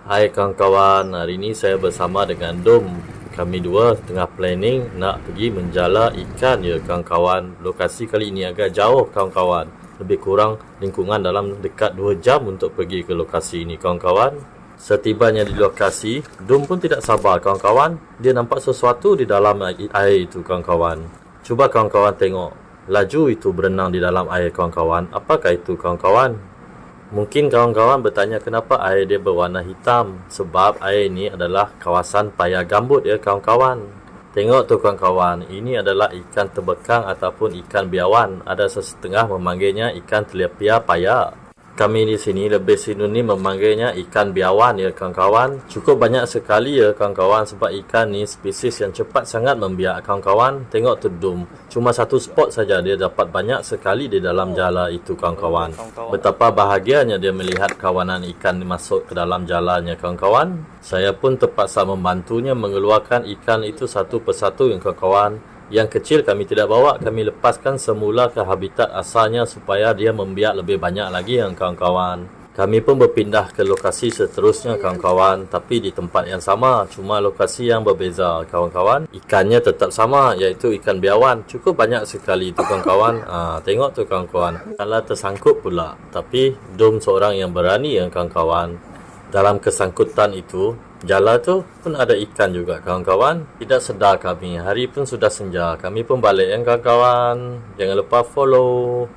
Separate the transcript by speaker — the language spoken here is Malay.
Speaker 1: Hai kawan-kawan, hari ini saya bersama dengan Dom. Kami dua tengah planning nak pergi menjala ikan ya kawan-kawan. Lokasi kali ini agak jauh kawan-kawan. Lebih kurang lingkungan dalam dekat 2 jam untuk pergi ke lokasi ini kawan-kawan. Setibanya di lokasi, Dom pun tidak sabar kawan-kawan. Dia nampak sesuatu di dalam air itu kawan-kawan. Cuba kawan-kawan tengok. Laju itu berenang di dalam air kawan-kawan. Apakah itu kawan-kawan? Mungkin kawan-kawan bertanya kenapa air dia berwarna hitam. Sebab air ini adalah kawasan paya gambut ya kawan-kawan. Tengok tu kawan-kawan, ini adalah ikan terbekang ataupun ikan biawan. Ada sesetengah memanggilnya ikan telepia paya. Kami di sini lebih sinonim memanggilnya ikan biawan ya kawan-kawan. Cukup banyak sekali ya kawan-kawan sebab ikan ni spesies yang cepat sangat membiak kawan-kawan. Tengok tu dum. Cuma satu spot saja dia dapat banyak sekali di dalam jala itu kawan-kawan. Betapa bahagianya dia melihat kawanan ikan masuk ke dalam jalanya kawan-kawan. Saya pun terpaksa membantunya mengeluarkan ikan itu satu persatu yang kawan-kawan. Yang kecil kami tidak bawa, kami lepaskan semula ke habitat asalnya supaya dia membiak lebih banyak lagi yang kawan-kawan. Kami pun berpindah ke lokasi seterusnya kawan-kawan tapi di tempat yang sama cuma lokasi yang berbeza kawan-kawan. Ikannya tetap sama iaitu ikan biawan. Cukup banyak sekali tu kawan-kawan. Ha, tengok tu kawan-kawan. Kalau tersangkut pula tapi Dom seorang yang berani yang kawan-kawan. Dalam kesangkutan itu Jala tu pun ada ikan juga kawan-kawan. Tidak sedar kami. Hari pun sudah senja. Kami pun balik ya kawan-kawan. Jangan lupa follow.